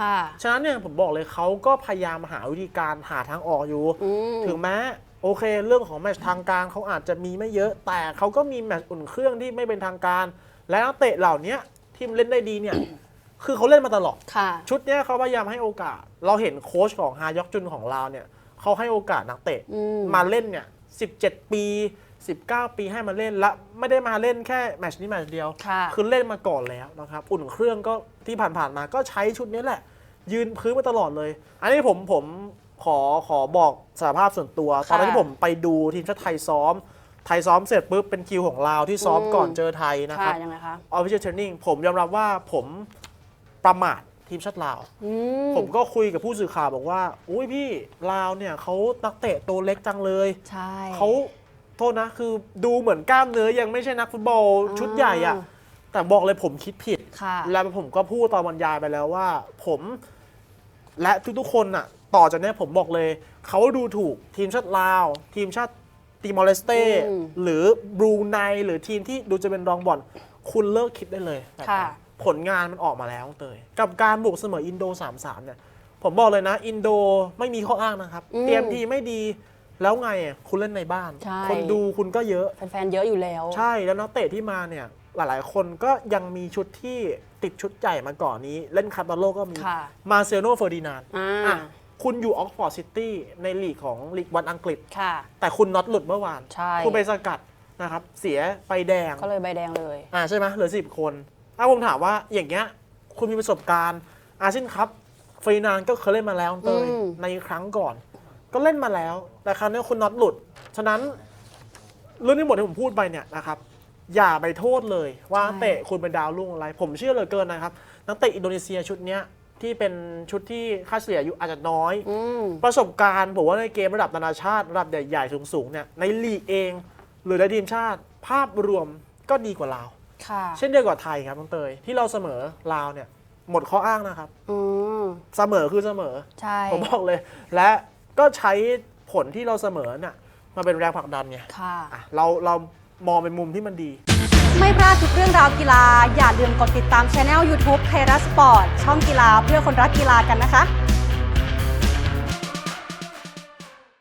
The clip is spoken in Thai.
ค่ะฉะนั้นเนี่ยผมบอกเลยเขาก็พยายามหาวิธีการหาทางออกอยู่อืมถึงแม้โอเค เรื่องของแมตช์ทางการเขาอาจจะมีไม่เยอะ แต่เขาก็มีแมตช์อุ่นเครื่องที่ไม่เป็นทางการ และนักเตะเหล่านี้ที่มันเล่นได้ดีเนี่ย คือเขาเล่นมาตลอดค่ะชุดเนี้ยเขาพยายามให้โอกาส เราเห็นโค้ชของฮายอกจุนของเราเนี่ยเขาให้โอกาสนักเตะอืมมาเล่นเนี่ย17 ปี 19 ปีให้มาเล่นและไม่ได้มาเล่นแค่แมตช์นี้แมตช์เดียวค่ะคือเล่นมาก่อนแล้วนะครับ อุ่นเครื่องก็ที่ผ่านๆมาก็ใช้ชุดนี้แหละ ยืนพื้นมาตลอดเลย อันนี้ผมผมขอขอบอกสารภาพส่วนตัว ตอนนั้นที่ผมไปดูทีมชาติไทยซ้อม ไทยซ้อมเสร็จปุ๊บเป็นคิวของเราวที่ซ้อมอืม ก่อนเจอไทยนะคค่ะรับยังไงคะ official training ผมยอมรับว่าผมประมาททีมชาติลาว อืมผมก็คุยกับผู้สื่อข่าวบอกว่า อุ้ยพี่ลาวเนี่ยเขานักเตะตัวเล็กจังเลย ใช่ เขา โทษนะ คือดูเหมือนกล้ามเนื้อยังไม่ใช่นักฟุตบอลชุดใหญ่อะอ่าแต่บอกเลยผมคิดผิด ค่ะแล้วผมก็พูดตอนบรรยายไปแล้วว่า ผมและทุกๆคนน่ะ ต่อจากเนี้ยผมบอกเลย เขาดูถูกทีมชาติลาว ทีมชาติติมอร์เลสเตอืม หรือบรูไนหรือทีมที่ดูจะเป็นรองบอลคุณเลิกคิดได้เลยแบบนั้น ค่ะ ผลงานมันออกมาแล้วเตยกับการบุกเสมออินโด 3-3 เนี่ย ผมบอกเลยนะ อินโดไม่มีข้ออ้างนะครับ อืม เตรียมทีมไม่ดี แล้วไงอะคุณเล่นในบ้าน ใช่ คนดูคุณก็เยอะ แฟนๆ เยอะอยู่แล้ว ใช่แล้วนักเตะที่มาเนี่ย หลายๆ คนก็ยังมีชุดที่ติดชุดใหญ่มาก่อนนี้ เล่นคาร์ตาโลก็มีค่ะ มาเซโนเฟอร์ดินานด์อ่า อะคุณอยู่ออกฟอร์ดซิตี้ในลีกของลีกวันอังกฤษ ค่ะ แต่คุณน็อตหลุดเมื่อวาน ใช่ คุณไปสกัดนะครับ เสียไปแดง ก็เลยใบแดงเลย อ่าใช่ไหมเหลือสิบคน ถ้าผมถามว่าอย่างเงี้ยคุณมีประสบการณ์อาเซียนคัพฟรีนานก็เคยเล่นมาแล้วเตยอืม ในครั้งก่อน ก็เล่นมาแล้ว แต่คราวนี้คุณน็อตหลุด ฉะนั้นเรื่องที่หมดที่ผมพูดไปเนี่ยนะครับ อย่าไปโทษเลยว่านักเตะคุณเป็นดาวรุ่งอะไร ผมเชื่อเหลือเกินนะครับ นักเตะอินโดนีเซียชุดเนี้ยที่เป็นชุดที่ค่าเฉลี่ยอายุอาจจะน้อย อืม ประสบการณ์ผมว่าในเกมระดับนานาชาติระดับใหญ่ๆสูงๆเนี่ยในลีกเอง หรือในทีมชาติภาพรวมก็ดีกว่าลาว ค่ะ เช่นเดียวกับไทยครับน้องเตยที่เราเสมอลาวเนี่ยหมดข้ออ้างนะครับ อืม เสมอคือเสมอ ใช่ ผมบอกเลย และ ก็ใช้ผลที่เราเสมอน่ะมาเป็นแรงผลักดันไงค่ะ อะเราเรามองเป็นมุมที่มันดี ไม่พลาดทุกเรื่องราวกีฬา อย่าลืมกดติดตามช anel YouTube ไทยรัฐสปอร์ตช่องกีฬาเพื่อคนรักกีฬากันนะคะ